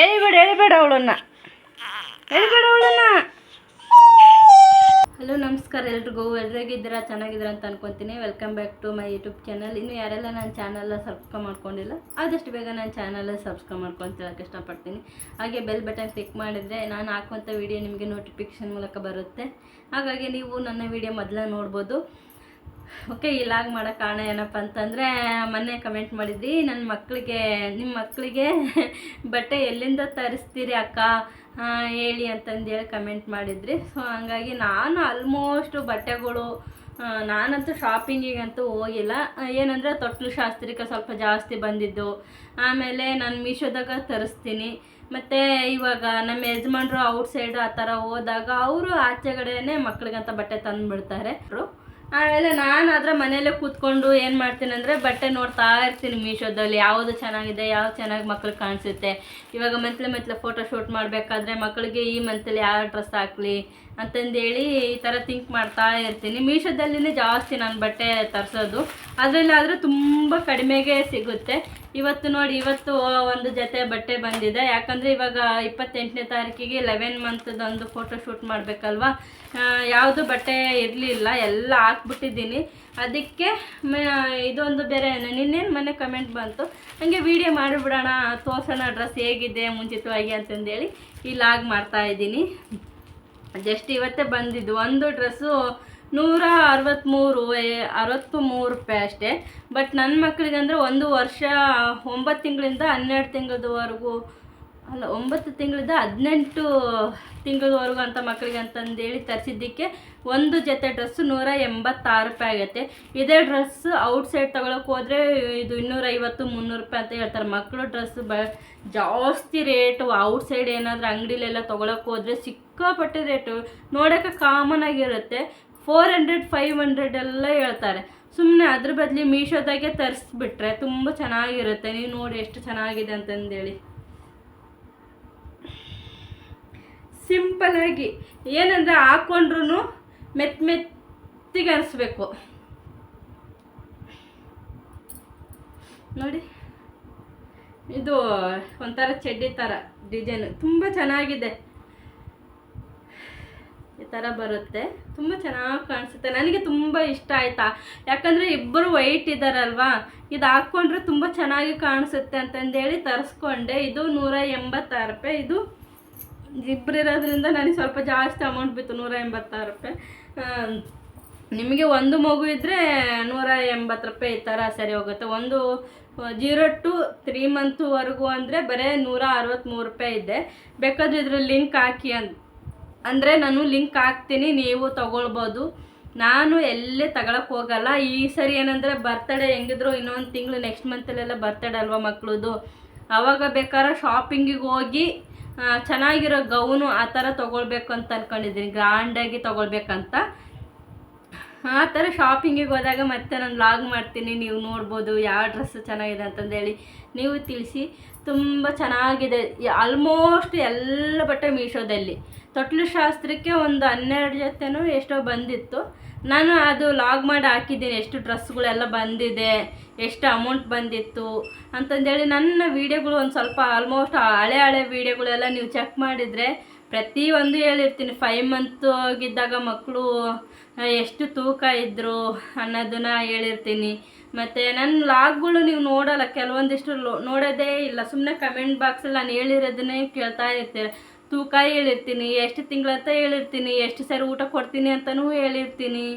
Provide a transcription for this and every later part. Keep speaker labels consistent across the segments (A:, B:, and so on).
A: ಎಳಿಬೇಡ ಎಳಿಬೇಡ ಅವಳನ್ನ. ಎಳಿಬೇಡ ಅವಳನ್ನ. ಹಲೋ, ನಮಸ್ಕಾರ ಎಲ್ರಿಗೂ. ಎಲ್ರಿಗಿದ್ದೀರಾ? ಚೆನ್ನಾಗಿದ್ದೀರಾ ಅಂತ ಅನ್ಕೊತೀನಿ. Welcome back to my YouTube channel ಇನ್ನು ಯಾರೆಲ್ಲ ನನ್ನ ಚಾನಲ್ನ ಸಬ್ಸ್ಕ್ರೈಬ್ ಮಾಡ್ಕೊಂಡಿಲ್ಲ, ಆದಷ್ಟು ಬೇಗ ನನ್ನ ಚಾನಲ್ ಸಬ್ಸ್ಕ್ರೈಬ್ ಮಾಡ್ಕೊಳ್ತಿರೋಕ್ಕೆ ಇಷ್ಟಪಡ್ತೀನಿ. ಹಾಗೆ ಬೆಲ್ ಬಟನ್ ಕ್ಲಿಕ್ ಮಾಡಿದರೆ ನಾನು ಹಾಕುವಂಥ ವೀಡಿಯೋ ನಿಮಗೆ ನೋಟಿಫಿಕೇಶನ್ ಮೂಲಕ ಬರುತ್ತೆ. ಹಾಗಾಗಿ ನೀವು ನನ್ನ ವಿಡಿಯೋ ಮೊದಲ ನೋಡ್ಬೋದು. ಓಕೆ ಈ ಲಾಗ್ ಮಾಡೋ ಕಾರಣ ಏನಪ್ಪ ಅಂತಂದರೆ, ಮೊನ್ನೆ ಕಮೆಂಟ್ ಮಾಡಿದ್ರಿ ನನ್ನ ಮಕ್ಕಳಿಗೆ ನಿಮ್ಮ ಮಕ್ಕಳಿಗೆ ಬಟ್ಟೆ ಎಲ್ಲಿಂದ ತರಿಸ್ತೀರಿ ಅಕ್ಕ? ಹೇಳಿ ಅಂತಂದೇಳಿ ಕಮೆಂಟ್ ಮಾಡಿದ್ರಿ. ಸೊ ಹಂಗಾಗಿ ನಾನು ಆಲ್ಮೋಸ್ಟು ಬಟ್ಟೆಗಳು ನಾನಂತೂ ಶಾಪಿಂಗಿಗಂತೂ ಹೋಗಿಲ್ಲ. ಏನಂದರೆ ತೊಟ್ಲು ಶಾಸ್ತ್ರಕ್ಕೆ ಸ್ವಲ್ಪ ಜಾಸ್ತಿ ಬಂದಿದ್ದು. ಆಮೇಲೆ ನಾನು ಮೀಶೋದಾಗ ತರಿಸ್ತೀನಿ. ಮತ್ತು ಇವಾಗ ನಮ್ಮ ಯಜಮಾನ್ರು ಔಟ್ ಸೈಡ್ ಆ ಥರ ಹೋದಾಗ ಅವರು ಆಚೆಗಡೆನೇ ಮಕ್ಳಿಗಂತ ಬಟ್ಟೆ ತಂದುಬಿಡ್ತಾರೆ. ಆಮೇಲೆ ನಾನು ಅದರ ಮನೆಯಲ್ಲೇ ಕೂತ್ಕೊಂಡು ಏನು ಮಾಡ್ತೀನಿ ಅಂದರೆ ಬಟ್ಟೆ ನೋಡ್ತಾ ಇರ್ತೀನಿ ಮೀಶೋದಲ್ಲಿ. ಯಾವುದು ಚೆನ್ನಾಗಿದೆ, ಯಾವ್ದು ಚೆನ್ನಾಗಿ ಮಕ್ಳಿಗೆ ಕಾಣಿಸುತ್ತೆ. ಇವಾಗ ಮಂತ್ಲೆ ಮಂತ್ಲೆ ಫೋಟೋ ಶೂಟ್ ಮಾಡಬೇಕಾದ್ರೆ ಮಕ್ಕಳಿಗೆ ಈ ಮಂತಲ್ಲಿ ಯಾವ ಡ್ರೆಸ್ ಹಾಕಲಿ ಅಂತಂದೇಳಿ ಈ ಥರ ಥಿಂಕ್ ಮಾಡ್ತಾ ಇರ್ತೀನಿ. ಮೀಶೋದಲ್ಲಿನೇ ಜಾಸ್ತಿ ನಾನು ಬಟ್ಟೆ ತರಿಸೋದು. ಅದರಲ್ಲಾದರೆ ತುಂಬ ಕಡಿಮೆಗೆ ಸಿಗುತ್ತೆ. ಇವತ್ತು ನೋಡಿ, ಇವತ್ತು ಒಂದು ಜೊತೆ ಬಟ್ಟೆ ಬಂದಿದೆ. ಯಾಕಂದರೆ ಇವಾಗ ಇಪ್ಪತ್ತೆಂಟನೇ ತಾರೀಕಿಗೆ ಲೆವೆನ್ ಮಂತ್ದೊಂದು ಫೋಟೋ ಶೂಟ್ ಮಾಡಬೇಕಲ್ವಾ? ಯಾವುದು ಬಟ್ಟೆ ಇರಲಿಲ್ಲ, ಎಲ್ಲ ಹಾಕ್ಬಿಟ್ಟಿದ್ದೀನಿ. ಅದಕ್ಕೆ ಇದೊಂದು ಬೇರೆ ನಿನ್ನೇನು ಮೊನ್ನೆ ಕಮೆಂಟ್ ಬಂತು, ಹಂಗೆ ವಿಡಿಯೋ ಮಾಡಿಬಿಡೋಣ, ತೋರ್ಸೋಣ ಡ್ರೆಸ್ ಹೇಗಿದೆ, ಮುಂಚಿತವಾಗಿ ಅಂತಂದೇಳಿ ಈ ಲಾಗ್ ಮಾಡ್ತಾ ಇದ್ದೀನಿ. ಜಸ್ಟ್ ಇವತ್ತೇ ಬಂದಿದ್ದು. ಒಂದು ಡ್ರೆಸ್ಸು ನೂರ ಅರವತ್ತ್ಮೂರು ಅರವತ್ತು ಮೂರು ರೂಪಾಯಿ ಅಷ್ಟೇ. ಬಟ್ ನನ್ನ ಮಕ್ಕಳಿಗೆ ಅಂದರೆ ಒಂದು ವರ್ಷ ಒಂಬತ್ತು ತಿಂಗಳಿಂದ ಹನ್ನೆರಡು ತಿಂಗಳದವರೆಗೂ ಅಲ್ಲ, ಒಂಬತ್ತು ತಿಂಗಳಿಂದ ಹದಿನೆಂಟು ತಿಂಗಳವರೆಗೂ ಅಂತ ಮಕ್ಕಳಿಗೆ ಅಂತಂದೇಳಿ ತರಿಸಿದ್ದಕ್ಕೆ ಒಂದು ಜೊತೆ ಡ್ರೆಸ್ಸು ನೂರ ಎಂಬತ್ತಾರು ರೂಪಾಯಿ ಆಗುತ್ತೆ. ಇದೇ ಡ್ರೆಸ್ ಔಟ್ಸೈಡ್ ತೊಗೊಳಕ್ಕೆ ಹೋದರೆ ಇದು ಇನ್ನೂರೈವತ್ತು, ಮುನ್ನೂರು ರೂಪಾಯಿ ಅಂತ ಹೇಳ್ತಾರೆ. ಮಕ್ಕಳು ಡ್ರೆಸ್ ಬ, ಜಾಸ್ತಿ ರೇಟು. ಔಟ್ಸೈಡ್ ಏನಾದರೂ ಅಂಗಡಿಲೆಲ್ಲ ತೊಗೊಳಕ್ಕೆ ಹೋದರೆ ಸಿಕ್ಕಾಪಟ್ಟೆ ರೇಟು. ನೋಡೋಕೆ ಕಾಮನ್ ಆಗಿರುತ್ತೆ. ಫೋರ್ ಹಂಡ್ರೆಡ್ ಫೈವ್ ಹಂಡ್ರೆಡ್ ಎಲ್ಲ ಹೇಳ್ತಾರೆ. ಸುಮ್ಮನೆ ಅದ್ರ ಬದಲಿ ಮೀಶೋದಾಗೆ ತರಿಸ್ಬಿಟ್ರೆ ತುಂಬ ಚೆನ್ನಾಗಿರುತ್ತೆ. ನೀವು ನೋಡಿ ಎಷ್ಟು ಚೆನ್ನಾಗಿದೆ ಅಂತಂದೇಳಿ. ಸಿಂಪಲಾಗಿ ಏನಂದರೆ ಹಾಕ್ಕೊಂಡ್ರು ಮೆತ್ತ ಮೆತ್ತಿಗೆ ಅನಿಸ್ಬೇಕು ನೋಡಿ. ಇದು ಒಂಥರ ಚಡ್ಡಿ ಥರ ಡಿಸೈನ್ ತುಂಬ ಚೆನ್ನಾಗಿದೆ. ಈ ಥರ ಬರುತ್ತೆ. ತುಂಬ ಚೆನ್ನಾಗಿ ಕಾಣಿಸುತ್ತೆ. ನನಗೆ ತುಂಬ ಇಷ್ಟ ಆಯಿತಾ? ಯಾಕಂದರೆ ಇಬ್ಬರು ವೈಟ್ ಇದ್ದಾರಲ್ವಾ ಇದು ಹಾಕ್ಕೊಂಡ್ರೆ ತುಂಬ ಚೆನ್ನಾಗಿ ಕಾಣಿಸುತ್ತೆ ಅಂತಂದೇಳಿ ತರಿಸ್ಕೊಂಡೆ. ಇದು ನೂರ ಎಂಬತ್ತಾರು ರೂಪಾಯಿ. ಇದು ಇಬ್ಬರು ಇರೋದ್ರಿಂದ ನನಗೆ ಸ್ವಲ್ಪ ಜಾಸ್ತಿ ಅಮೌಂಟ್ ಬಿತ್ತು, ನೂರ ಎಂಬತ್ತಾರು ರೂಪಾಯಿ. ನಿಮಗೆ ಒಂದು ಮಗು ಇದ್ದರೆ ನೂರ ಎಂಬತ್ತು ರೂಪಾಯಿ ಈ ಥರ ಸರಿ ಹೋಗುತ್ತೆ. ಒಂದು, ಜೀರೋ ಟು ತ್ರೀ ಮಂತ್ವರೆಗೂ ಅಂದರೆ ಬರೀ ನೂರ ಅರವತ್ತ್ಮೂರು ರೂಪಾಯಿ ಇದೆ. ಬೇಕಾದ್ರೆ ಇದ್ರಲ್ಲಿ ಲಿಂಕ್ ಹಾಕಿ ಅಂತ ಅಂದರೆ ನಾನು ಲಿಂಕ್ ಹಾಕ್ತೀನಿ, ನೀವು ತಗೊಳ್ಬೋದು. ನಾನು ಎಲ್ಲೇ ತಗೊಳಕ್ಕೆ ಹೋಗಲ್ಲ. ಈ ಸರಿ ಏನಂದರೆ ಬರ್ತಡೇ ಹೆಂಗಿದ್ರು ಇನ್ನೊಂದು ತಿಂಗಳು ನೆಕ್ಸ್ಟ್ ಮಂತಲ್ಲೆಲ್ಲ ಬರ್ತಡೇ ಅಲ್ವಾ ಮಕ್ಕಳದು ಆವಾಗ ಬೇಕಾದ್ರೆ ಶಾಪಿಂಗಿಗೆ ಹೋಗಿ ಚೆನ್ನಾಗಿರೋ ಗೌನು ಆ ಥರ ತೊಗೊಳ್ಬೇಕು ಅಂತ ಅಂದ್ಕೊಂಡಿದ್ದೀನಿ ಗ್ರ್ಯಾಂಡಾಗಿ ತೊಗೊಳ್ಬೇಕಂತ. ಆ ಥರ ಶಾಪಿಂಗಿಗೆ ಹೋದಾಗ ಮತ್ತೆ ನಾನು ಲಾಗ್ ಮಾಡ್ತೀನಿ, ನೀವು ನೋಡ್ಬೋದು ಯಾವ ಡ್ರೆಸ್ ಚೆನ್ನಾಗಿದೆ ಅಂತಂದೇಳಿ ನೀವು ತಿಳಿಸಿ. ತುಂಬ ಚೆನ್ನಾಗಿದೆ. ಆಲ್ಮೋಸ್ಟ್ ಎಲ್ಲ ಬಟ್ಟೆ ಮೀಶೋದಲ್ಲಿ. ತೊಟ್ಲು ಶಾಸ್ತ್ರಕ್ಕೆ ಒಂದು ಹನ್ನೆರಡು ಜೊತೆನೂ ಎಷ್ಟೋ ಬಂದಿತ್ತು. ನಾನು ಅದು ಲಾಗ್ ಮಾಡಿ ಹಾಕಿದ್ದೀನಿ, ಎಷ್ಟು ಡ್ರೆಸ್ಗಳೆಲ್ಲ ಬಂದಿದೆ, ಎಷ್ಟು ಅಮೌಂಟ್ ಬಂದಿತ್ತು ಅಂತಂದೇಳಿ ನನ್ನ ವೀಡಿಯೋಗಳು ಒಂದು ಸ್ವಲ್ಪ ಆಲ್ಮೋಸ್ಟ್ ಹಳೆ ಹಳೆ ವೀಡಿಯೋಗಳೆಲ್ಲ ನೀವು ಚೆಕ್ ಮಾಡಿದರೆ ಪ್ರತಿಯೊಂದು ಹೇಳಿರ್ತೀನಿ. ಫೈವ್ ಮಂತ್ ಆಗಿದ್ದಾಗ ಮಕ್ಕಳು ಎಷ್ಟು ತೂಕ ಇದ್ದರು ಅನ್ನೋದನ್ನ ಹೇಳಿರ್ತೀನಿ. ಮತ್ತು ನನ್ನ ಲಾಗ್ಗಳು ನೀವು ನೋಡಲ್ಲ, ಕೆಲವೊಂದಿಷ್ಟು ನೋಡೋದೇ ಇಲ್ಲ. ಸುಮ್ಮನೆ ಕಮೆಂಟ್ ಬಾಕ್ಸಲ್ಲಿ ನಾನು ಹೇಳಿರೋದನ್ನೇ ಕೇಳ್ತಾ ಇರ್ತೀರ ತೂಕ ಹೇಳಿರ್ತೀನಿ, ಎಷ್ಟು ತಿಂಗಳಂತ ಹೇಳಿರ್ತೀನಿ, ಎಷ್ಟು ಸರಿ ಊಟ ಕೊಡ್ತೀನಿ ಅಂತಲೂ ಹೇಳಿರ್ತೀನಿ.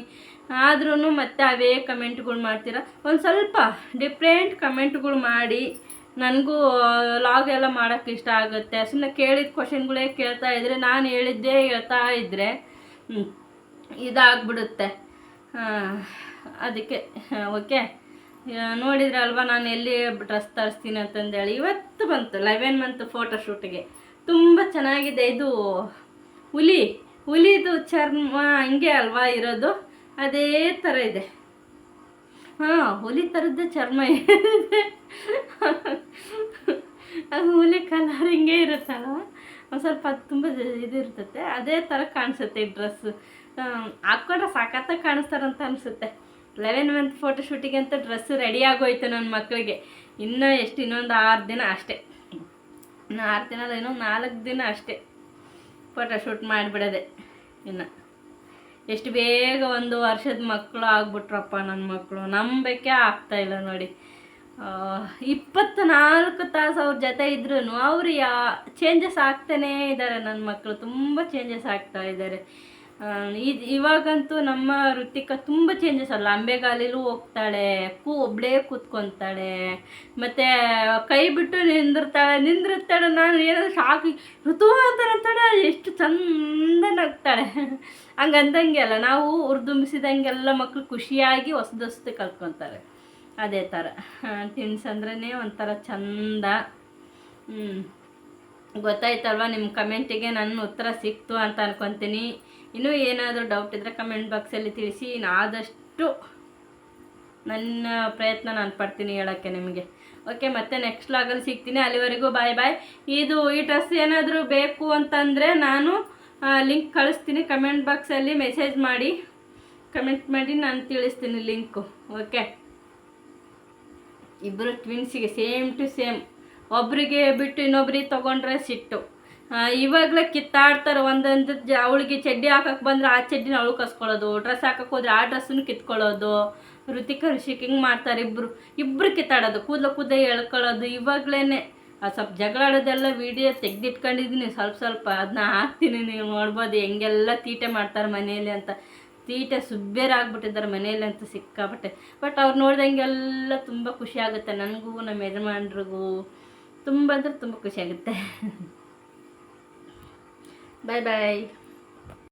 A: ಆದ್ರೂ ಮತ್ತೆ ಅವೇ ಕಮೆಂಟ್ಗಳು ಮಾಡ್ತೀರಾ. ಒಂದು ಸ್ವಲ್ಪ ಡಿಫ್ರೆಂಟ್ ಕಮೆಂಟ್ಗಳು ಮಾಡಿ ನನಗೂ ಲಾಗ್ ಎಲ್ಲ ಮಾಡೋಕ್ಕೆ ಇಷ್ಟ ಆಗುತ್ತೆ. ಸುಮ್ಮನೆ ಕೇಳಿದ ಕ್ವಶನ್ಗಳೇ ಕೇಳ್ತಾ ಇದ್ದರೆ ನಾನು ಹೇಳಿದ್ದೇ ಹೇಳ್ತಾ ಇದ್ದರೆ ಇದಾಗ್ಬಿಡುತ್ತೆ. ಅದಕ್ಕೆ, ಓಕೆ? ನೋಡಿದ್ರಲ್ವಾ, ನಾನು ಎಲ್ಲಿ ಡ್ರೆಸ್ ತರಿಸ್ತೀನಿ ಅಂತಂದೇಳಿ. ಇವತ್ತು ಬಂತು ಲೆವೆನ್ ಮಂತ್ ಫೋಟೋ ಶೂಟಿಗೆ ತುಂಬ ಚೆನ್ನಾಗಿದೆ ಇದು. ಹುಲಿ, ಹುಲಿದು ಚರ್ಮ ಹಂಗೆ ಅಲ್ವಾ ಇರೋದು? ಅದೇ ಥರ ಇದೆ. ಹಾಂ, ಹುಲಿ ಥರದ್ದೇ ಚರ್ಮ ಅದು ಹುಲಿ ಕಲರ್ ಹಿಂಗೆ ಇರುತ್ತಲ್ಲ? ಒಂದು ಸ್ವಲ್ಪ ಅದು ತುಂಬ ಇದು ಇರ್ತತೆ. ಅದೇ ಥರ ಕಾಣಿಸುತ್ತೆ ಈ ಡ್ರೆಸ್ಸು ಹಾಕ್ಕೊಂಡ್ರೆ ಸಖತ್ತಾಗಿ ಕಾಣಿಸ್ತಾರಂತ ಅನಿಸುತ್ತೆ. ಲೆವೆನ್ ಮಂತ್ ಫೋಟೋ ಶೂಟಿಗೆ ಅಂತ ಡ್ರೆಸ್ ರೆಡಿ ಆಗೋಯ್ತು ನನ್ನ ಮಕ್ಕಳಿಗೆ ಇನ್ನೂ ಎಷ್ಟು, ಇನ್ನೊಂದು ಆರು ದಿನ ಅಷ್ಟೇ. ಇನ್ನು ಆರು ದಿನ ಅಲ್ಲ ಇನ್ನೊಂದು ನಾಲ್ಕು ದಿನ ಅಷ್ಟೇ. ಫೋಟೋ ಶೂಟ್ ಮಾಡಿಬಿಡೋದೆ ಇನ್ನು. ಎಷ್ಟು ಬೇಗ ಒಂದು ವರ್ಷದ ಮಕ್ಕಳು ಆಗ್ಬಿಟ್ರಪ್ಪ ನನ್ನ ಮಕ್ಕಳು ನಂಬಕ್ಕೆ ಇಲ್ಲ ನೋಡಿ. ಇಪ್ಪತ್ನಾಲ್ಕು ತಾಸು ಅವ್ರ ಜೊತೆ ಇದ್ರೂ ಅವರು ಯಾ ಚೇಂಜಸ್ ಆಗ್ತಾನೇ ಇದ್ದಾರೆ ನನ್ನ ಮಕ್ಕಳು ತುಂಬ ಚೇಂಜಸ್ ಆಗ್ತಾ ಇದ್ದಾರೆ ಇದು ಇವಾಗಂತೂ ನಮ್ಮ ಋತಿಕ ತುಂಬ ಚೇಂಜಸ್ ಅಲ್ಲ. ಅಂಬೆಗಾಲಿಲೂ ಹೋಗ್ತಾಳೆ, ಕೂ ಒಬ್ಬಳೇ ಕೂತ್ಕೊತಾಳೆ, ಮತ್ತು ಕೈ ಬಿಟ್ಟು ನಿಂದಿರ್ತಾಳೆ ನಿಂದಿರ್ತಾಳೆ, ನಾನು ಏನಾದರೂ ಶಾಕ್ ಋತು ಅಂತ ಎಷ್ಟು ಚಂದ ನಗ್ತಾಳೆ. ಹಂಗಂದಂಗೆ ಅಲ್ಲ, ನಾವು ಉರ್ದುಂಬಿಸಿದಂಗೆಲ್ಲ ಮಕ್ಕಳು ಖುಷಿಯಾಗಿ ಹೊಸ್ದು ಹೊಸ್ದು ಕಲ್ತ್ಕೊತಾರೆ. ಅದೇ ಥರ. ತಿನ್ಸಂದ್ರೇ ಒಂಥರ ಚಂದ. ಗೊತ್ತಾಯ್ತಲ್ವ ನಿಮ್ಮ ಕಮೆಂಟಿಗೆ ನನ್ನ ಉತ್ತರ ಸಿಕ್ತು ಅಂತ ಅನ್ಕೊತೀನಿ. ಇನ್ನೂ ಏನಾದರೂ ಡೌಟ್ ಇದ್ದರೆ ಕಮೆಂಟ್ ಬಾಕ್ಸಲ್ಲಿ ತಿಳಿಸಿ. ಆದಷ್ಟು ನನ್ನ ಪ್ರಯತ್ನ ನಾನು ಪಡ್ತೀನಿ ಹೇಳೋಕ್ಕೆ ನಿಮಗೆ. ಓಕೆ ಮತ್ತೆ ನೆಕ್ಸ್ಟ್ ಲಾಗಲ್ಲಿ ಸಿಗ್ತೀನಿ. ಅಲ್ಲಿವರೆಗೂ ಬಾಯ್ ಬಾಯ್ ಇದು ಈ ಡ್ರೆಸ್ ಏನಾದರೂ ಬೇಕು ಅಂತಂದರೆ ನಾನು ಲಿಂಕ್ ಕಳಿಸ್ತೀನಿ. ಕಮೆಂಟ್ ಬಾಕ್ಸಲ್ಲಿ ಮೆಸೇಜ್ ಮಾಡಿ. ಕಮೆಂಟ್ ಮಾಡಿ ನಾನು ತಿಳಿಸ್ತೀನಿ ಲಿಂಕು ಓಕೆ ಇಬ್ಬರು ಟ್ವಿನ್ಸಿಗೆ ಸೇಮ್ ಟು ಸೇಮ್ ಒಬ್ರಿಗೆ ಬಿಟ್ಟು ಇನ್ನೊಬ್ರಿಗೆ ತೊಗೊಂಡ್ರೆ ಸಿಟ್ಟು. ಇವಾಗಲೇ ಕಿತ್ತಾಡ್ತಾರೆ ಒಂದೊಂದು ಅವಳಿಗೆ ಚಡ್ಡಿ ಹಾಕಕ್ಕೆ ಬಂದರೆ ಆ ಚಡ್ಡಿನ ಅವಳು ಕಸ್ಕೊಳ್ಳೋದು. ಡ್ರೆಸ್ ಹಾಕಕ್ಕೆ ಹೋದ್ರೆ ಆ ಡ್ರೆಸ್ಸನ್ನು ಕಿತ್ಕೊಳ್ಳೋದು. ಋತಿಕ ಋಷಿಕ್ ಹಿಂಗೆ ಮಾಡ್ತಾರೆ ಇಬ್ಬರು ಇಬ್ಬರು ಕಿತ್ತಾಡೋದು. ಕೂದಲ ಕೂದಲ ಎಳ್ಕೊಳ್ಳೋದು. ಇವಾಗಲೇ ಸ್ವಲ್ಪ ಜಗಳಾಡೋದೆಲ್ಲ ವೀಡಿಯೋ ತೆಗೆದಿಟ್ಕೊಂಡಿದ್ದೀನಿ ಸ್ವಲ್ಪ ಸ್ವಲ್ಪ ಅದನ್ನ ಹಾಕ್ತೀನಿ ನೀವು ನೋಡ್ಬೋದು. ಹೆಂಗೆಲ್ಲ ತೀಟೆ ಮಾಡ್ತಾರೆ ಮನೆಯಲ್ಲಿ ಅಂತ. ತೀಟೆ ಸುಬ್ಬೇರಾಗ್ಬಿಟ್ಟಿದ್ದಾರೆ ಮನೆಯಲ್ಲಿ ಅಂತ ಸಿಕ್ಕಾಬಿಟ್ಟೆ ಬಟ್ ಅವ್ರು ನೋಡ್ದಂಗೆಲ್ಲ ತುಂಬ ಖುಷಿ ಆಗುತ್ತೆ. ನನಗೂ ನಮ್ಮ ಯಜಮಾನ್ರಿಗೂ. ತುಂಬ ಅಂದರೆ ತುಂಬ ಖುಷಿ ಆಗುತ್ತೆ ಬಾಯ್ ಬಾಯ್